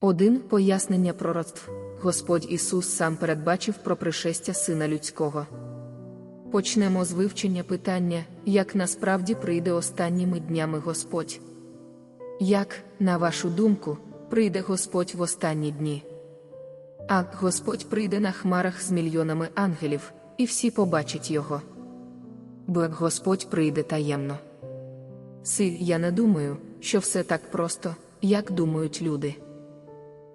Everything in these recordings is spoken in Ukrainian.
Один пояснення пророцтв. Господь Ісус сам передбачив про пришестя Сина Людського. Почнемо з вивчення питання, як насправді прийде останніми днями Господь. Як, на вашу думку, прийде Господь в останні дні? А Господь прийде на хмарах з мільйонами ангелів, і всі побачать його. Бо Господь прийде таємно. Си, я не думаю, що все так просто, як думають люди.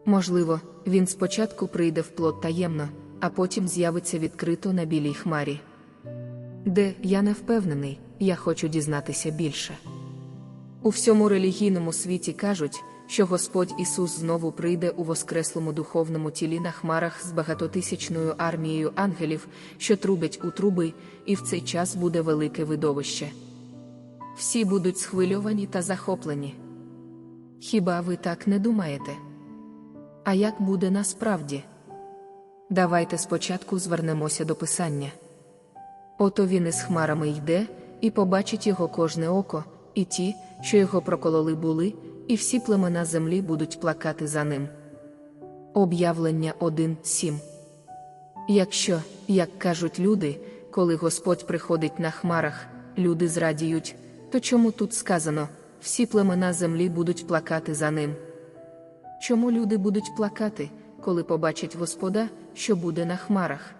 Можливо, він спочатку прийде вплот таємно, а потім з'явиться відкрито на білій хмарі. Де я не впевнений, я хочу дізнатися більше. У всьому релігійному світі кажуть, що Господь Ісус знову прийде у воскреслому духовному тілі на хмарах з багатотисячною армією ангелів, що трубять у труби, і в цей час буде велике видовище. Всі будуть схвильовані та захоплені. Хіба ви так не думаєте? А як буде насправді? Давайте спочатку звернемося до Писання. Ото він із хмарами йде, і побачить його кожне око, і ті, що його прокололи були, і всі племена землі будуть плакати за ним. Об'явлення 1.7 Якщо, як кажуть люди, коли Господь приходить на хмарах, люди зрадіють, то чому тут сказано, всі племена землі будуть плакати за ним? Чому люди будуть плакати, коли побачать Господа, що буде на хмарах?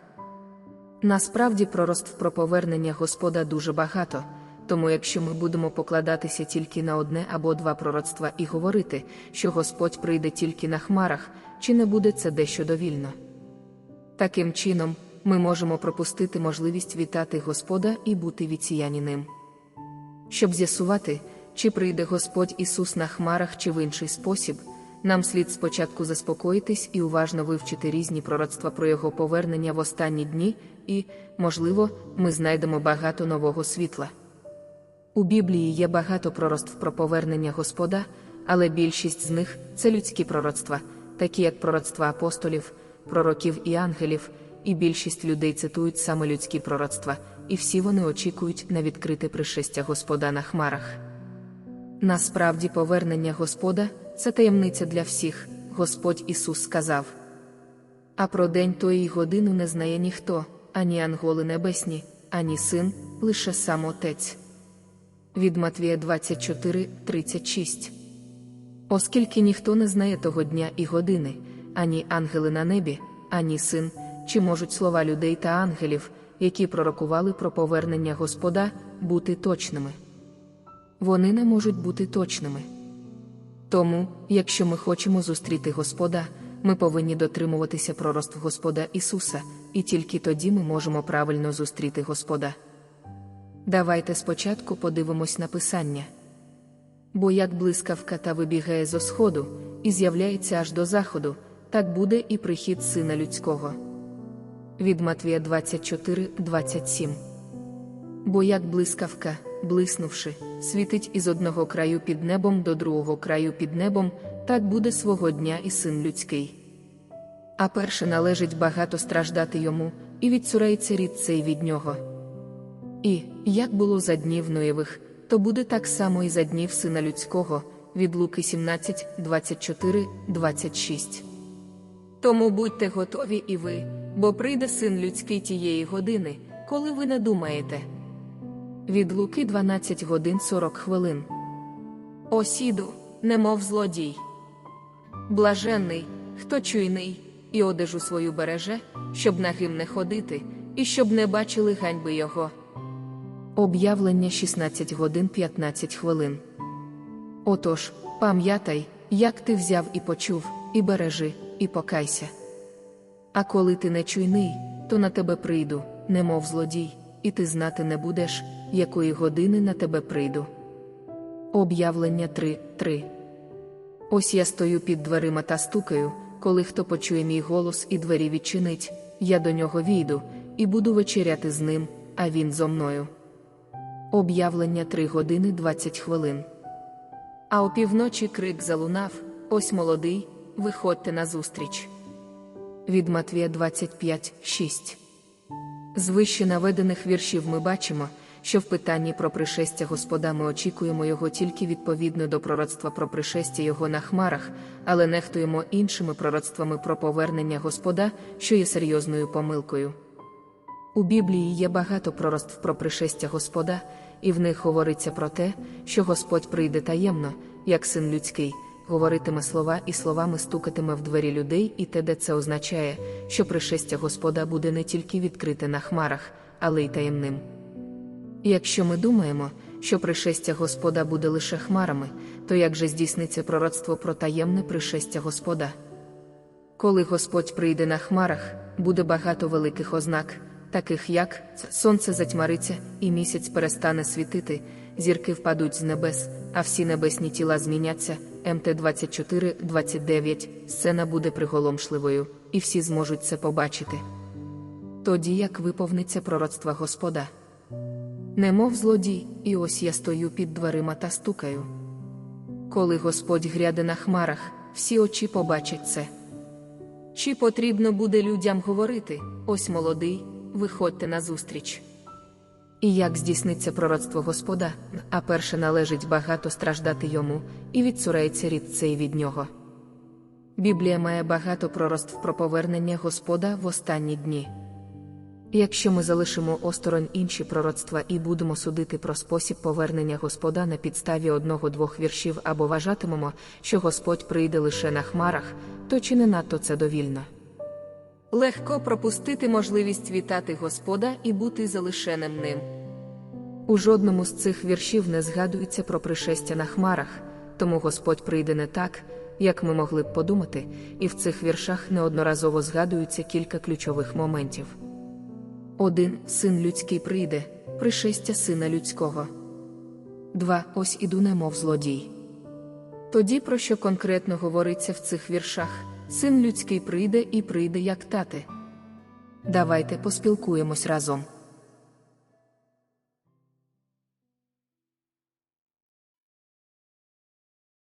Насправді пророцтв про повернення Господа дуже багато, тому якщо ми будемо покладатися тільки на одне або два пророцтва і говорити, що Господь прийде тільки на хмарах, чи не буде це дещо довільно? Таким чином, ми можемо пропустити можливість вітати Господа і бути відсіяні ним. Щоб з'ясувати, чи прийде Господь Ісус на хмарах чи в інший спосіб, нам слід спочатку заспокоїтись і уважно вивчити різні пророцтва про його повернення в останні дні, і, можливо, ми знайдемо багато нового світла. У Біблії є багато пророцтв про повернення Господа, але більшість з них це людські пророцтва, такі як пророцтва апостолів, пророків і ангелів, і більшість людей цитують саме людські пророцтва, і всі вони очікують на відкрите пришестя Господа на хмарах. Насправді, повернення Господа це таємниця для всіх, Господь Ісус сказав. А про день тої годину не знає ніхто, ані анголи небесні, ані син, лише сам Отець. Від Матвія 24, 36 Оскільки ніхто не знає того дня і години, ані ангели на небі, ані син, чи можуть слова людей та ангелів, які пророкували про повернення Господа, бути точними. Вони не можуть бути точними. Тому, якщо ми хочемо зустріти Господа, ми повинні дотримуватися пророцтв Господа Ісуса, і тільки тоді ми можемо правильно зустріти Господа. Давайте спочатку подивимось на Писання. Бо як блискавка та вибігає зо сходу, і з'являється аж до заходу, так буде і прихід Сина Людського. Від Матвія 24, 27 Бо як блискавка, блиснувши, світить із одного краю під небом до другого краю під небом, так буде свого дня і син людський. А перше належить багато страждати йому, і відцурається рід цей від нього. І, як було за днів Ноєвих, то буде так само і за днів сина людського, від Луки 17, 24, 26. Тому будьте готові і ви, бо прийде син людський тієї години, коли ви не думаєте. Від Луки 12 годин 40 хвилин. Осіду, немов злодій. Блаженний, хто чуйний, і одежу свою береже, щоб нагим не ходити, і щоб не бачили ганьби його. Об'явлення 16 годин 15 хвилин. Отож, пам'ятай, як ти взяв і почув, і бережи, і покайся. А коли ти не чуйний, то на тебе прийду, немов злодій, і ти знати не будеш, якої години на тебе прийду. Об'явлення 3.3 Ось я стою під дверима та стукаю, коли хто почує мій голос і двері відчинить, я до нього війду, і буду вечеряти з ним, а він зо мною. Об'явлення 3 години 20 хвилин. А опівночі крик залунав: Ось молодий, виходьте назустріч. Від Матвія 25, 6 З вище наведених віршів ми бачимо, що в питанні про пришестя Господа ми очікуємо його тільки відповідно до пророцтва про пришестя Його на хмарах, але нехтуємо іншими пророцтвами про повернення Господа, що є серйозною помилкою. У Біблії є багато пророцтв про пришестя Господа, і в них говориться про те, що Господь прийде таємно, як син людський, говоритиме слова і словами стукатиме в двері людей, і те, де це означає, що пришестя Господа буде не тільки відкрите на хмарах, але й таємним. Якщо ми думаємо, що пришестя Господа буде лише хмарами, то як же здійсниться пророцтво про таємне пришестя Господа? Коли Господь прийде на хмарах, буде багато великих ознак, таких як сонце затьмариться, і місяць перестане світити, зірки впадуть з небес, а всі небесні тіла зміняться. МТ 24 29 сцена буде приголомшливою, і всі зможуть це побачити. Тоді як виповниться пророцтва Господа. Немов злодій, і ось я стою під дверима та стукаю. Коли Господь гряде на хмарах, всі очі побачать це. Чи потрібно буде людям говорити ось молодий, виходьте назустріч. І як здійсниться пророцтво Господа, а перше належить багато страждати йому, і відсурається рід цей від нього. Біблія має багато пророцтв про повернення Господа в останні дні. Якщо ми залишимо осторонь інші пророцтва і будемо судити про спосіб повернення Господа на підставі одного-двох віршів або вважатимемо, що Господь прийде лише на хмарах, то чи не надто це довільно? Легко пропустити можливість вітати Господа і бути залишеним ним. У жодному з цих віршів не згадується про пришестя на хмарах, тому Господь прийде не так, як ми могли б подумати, і в цих віршах неодноразово згадуються кілька ключових моментів. Один син людський прийде, пришестя сина людського. Два. Ось іду немов злодій. Тоді, про що конкретно говориться в цих віршах, син людський прийде і прийде як тати. Давайте поспілкуємось разом.